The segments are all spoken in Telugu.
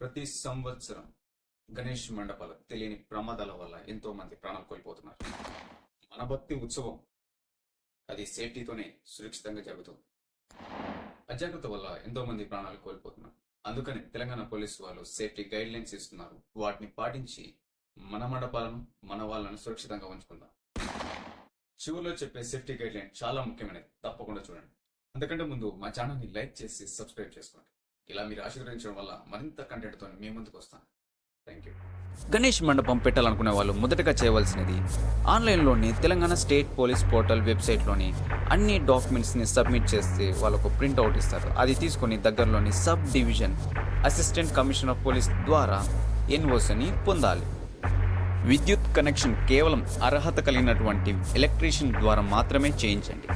ప్రతి సంవత్సరం గణేష్ మండపాల తెలియని ప్రమాదాల వల్ల ఎంతో మంది ప్రాణాలు కోల్పోతున్నారు. మన భక్తి ఉత్సవం అది సేఫ్టీతోనే సురక్షితంగా జరుగుతుంది. అజాగ్రత్త వల్ల ఎంతో మంది ప్రాణాలు కోల్పోతున్నారు. అందుకని తెలంగాణ పోలీసు వాళ్ళు సేఫ్టీ గైడ్ లైన్స్ ఇస్తున్నారు. వాటిని పాటించి మన మండపాలను మన వాళ్ళను సురక్షితంగా ఉంచుకుందాం. చివరిలో చెప్పే సేఫ్టీ గైడ్ లైన్ చాలా ముఖ్యమైనది. తప్పకుండా చూడండి. అందుకంటే ముందు మా ఛానల్ని లైక్ చేసి సబ్స్క్రైబ్ చేసుకోండి. ఇలా మీరు ఆశీర్వదించడం వల్ల మరింత కంటెంట్తో మీ ముందుకు వస్తాను థ్యాంక్ యూ గణేష్ మండపం పెట్టాలనుకునే వాళ్ళు మొదటగా చేయవలసినది ఆన్లైన్లోని తెలంగాణ స్టేట్ పోలీస్ పోర్టల్ వెబ్సైట్లోని అన్ని డాక్యుమెంట్స్ని సబ్మిట్ చేస్తే వాళ్ళకు ప్రింట్ అవుట్ ఇస్తారు. అది తీసుకొని దగ్గరలోని sub division assistant commissioner of police ద్వారా ఎన్ఓసిని పొందాలి. విద్యుత్ కనెక్షన్ కేవలం అర్హత కలిగినటువంటి ఎలక్ట్రీషియన్ ద్వారా మాత్రమే చేయించండి.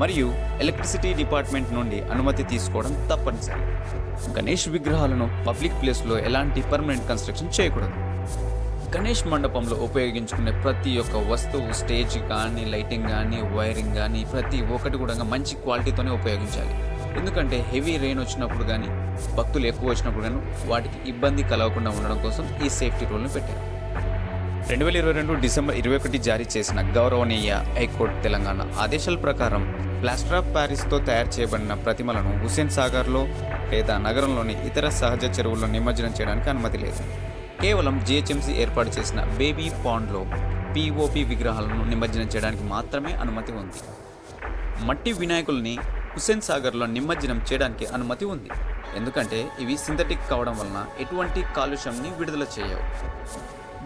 మరియు ఎలక్ట్రిసిటీ డిపార్ట్మెంట్ నుండి అనుమతి తీసుకోవడం తప్పనిసరి. గణేష్ విగ్రహాలను పబ్లిక్ ప్లేస్లో ఎలాంటి పర్మనెంట్ కన్స్ట్రక్షన్ చేయకూడదు. గణేష్ మండపంలో ఉపయోగించుకునే ప్రతి ఒక్క వస్తువు స్టేజ్ కానీ లైటింగ్ కానీ వైరింగ్ కానీ ప్రతి ఒక్కటి కూడా మంచి క్వాలిటీతోనే ఉపయోగించాలి. ఎందుకంటే హెవీ రెయిన్ వచ్చినప్పుడు కానీ భక్తులు ఎక్కువ వచ్చినప్పుడు కానీ వాటికి ఇబ్బంది కలగకుండా ఉండడం కోసం ఈ సేఫ్టీ రూల్ని పెట్టారు. రెండు వేల ఇరవై రెండు డిసెంబర్ ఇరవై ఒకటి జారీ చేసిన గౌరవనీయ హైకోర్టు తెలంగాణ ఆదేశాల ప్రకారం ప్లాస్టర్ ఆఫ్ ప్యారిస్తో తయారు చేయబడిన ప్రతిమలను హుస్సేన్ సాగర్లో లేదా నగరంలోని ఇతర సహజ చెరువుల్లో నిమజ్జనం చేయడానికి అనుమతి లేదు. కేవలం జిహెచ్ఎంసీ ఏర్పాటు చేసిన బేబీ పాండ్లో పిఓపి విగ్రహాలను నిమజ్జనం చేయడానికి మాత్రమే అనుమతి ఉంది. మట్టి వినాయకుల్ని హుస్సేన్ సాగర్లో నిమజ్జనం చేయడానికి అనుమతి ఉంది. ఎందుకంటే ఇవి సింథటిక్ కావడం వలన ఎటువంటి కాలుష్యంని విడుదల చేయవు.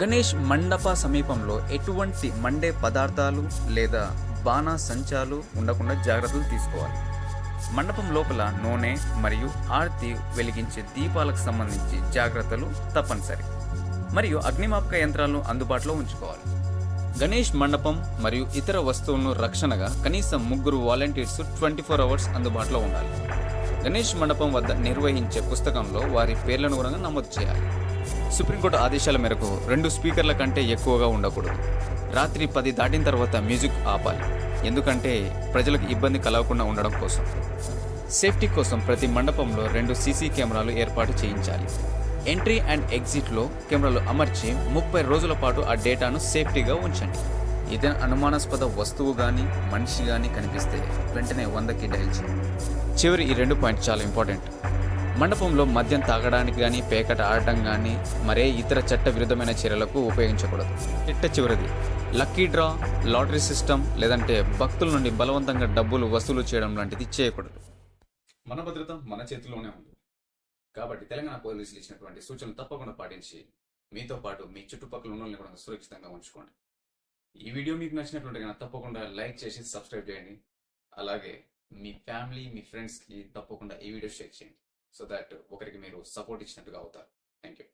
గణేష్ మండప సమీపంలో ఎటువంటి మండే పదార్థాలు లేదా బాణా సంచాలు ఉండకుండా జాగ్రత్తలు తీసుకోవాలి. మండపం లోపల నూనె మరియు ఆర్తి వెలిగించే దీపాలకు సంబంధించి జాగ్రత్తలు తప్పనిసరి. మరియు అగ్నిమాపక యంత్రాలను అందుబాటులో ఉంచుకోవాలి. గణేష్ మండపం మరియు ఇతర వస్తువులను రక్షణగా కనీసం ముగ్గురు వాలంటీర్స్ ట్వంటీ ఫోర్ అవర్స్ అందుబాటులో ఉండాలి. గణేష్ మండపం వద్ద నిర్వహించే పుస్తకంలో వారి పేర్లను కూడా నమోదు చేయాలి. సుప్రీంకోర్టు ఆదేశాల మేరకు రెండు స్పీకర్ల కంటే ఎక్కువగా ఉండకూడదు. రాత్రి పది దాటిన తర్వాత మ్యూజిక్ ఆపాలి. ఎందుకంటే ప్రజలకు ఇబ్బంది కలగకుండా ఉండడం కోసం. సేఫ్టీ కోసం ప్రతి మండపంలో రెండు సీసీ కెమెరాలు ఏర్పాటు చేయించాలి. ఎంట్రీ అండ్ ఎగ్జిట్లో కెమెరాలు అమర్చి ముప్పై రోజుల పాటు ఆ డేటాను సేఫ్టీగా ఉంచండి. ఏదైనా అనుమానాస్పద వస్తువు కానీ మనిషి కానీ కనిపిస్తే వెంటనే వందకి డైల్ చేయండి. చివరి ఈ రెండు పాయింట్స్ చాలా ఇంపార్టెంట్. మండపంలో మద్యం తాగడానికి కానీ పేకట ఆడటం కానీ మరే ఇతర చట్ట విరుద్ధమైన చర్యలకు ఉపయోగించకూడదు. చిట్ట చివరిది. లక్కీ డ్రా లాటరీ సిస్టమ్ లేదంటే భక్తుల నుండి బలవంతంగా డబ్బులు వసూలు చేయడం లాంటిది చేయకూడదు. మన భద్రత మన చేతిలోనే ఉంది. కాబట్టి తెలంగాణ పోలీసులు ఇచ్చినటువంటి సూచనలు తప్పకుండా పాటించి మీతో పాటు మీ చుట్టుపక్కల ఉన్న కూడా సురక్షితంగా ఉంచుకోండి. ఈ వీడియో మీకు నచ్చినట్లుంటే కనుక తప్పకుండా లైక్ చేసి సబ్స్క్రైబ్ చేయండి. అలాగే మీ ఫ్యామిలీ మీ ఫ్రెండ్స్కి తప్పకుండా ఈ వీడియో షేర్ చేయండి. సో దట్ ఒకరికి మీరు సపోర్ట్ ఇచ్చినట్టుగా అవుతారు. Thank you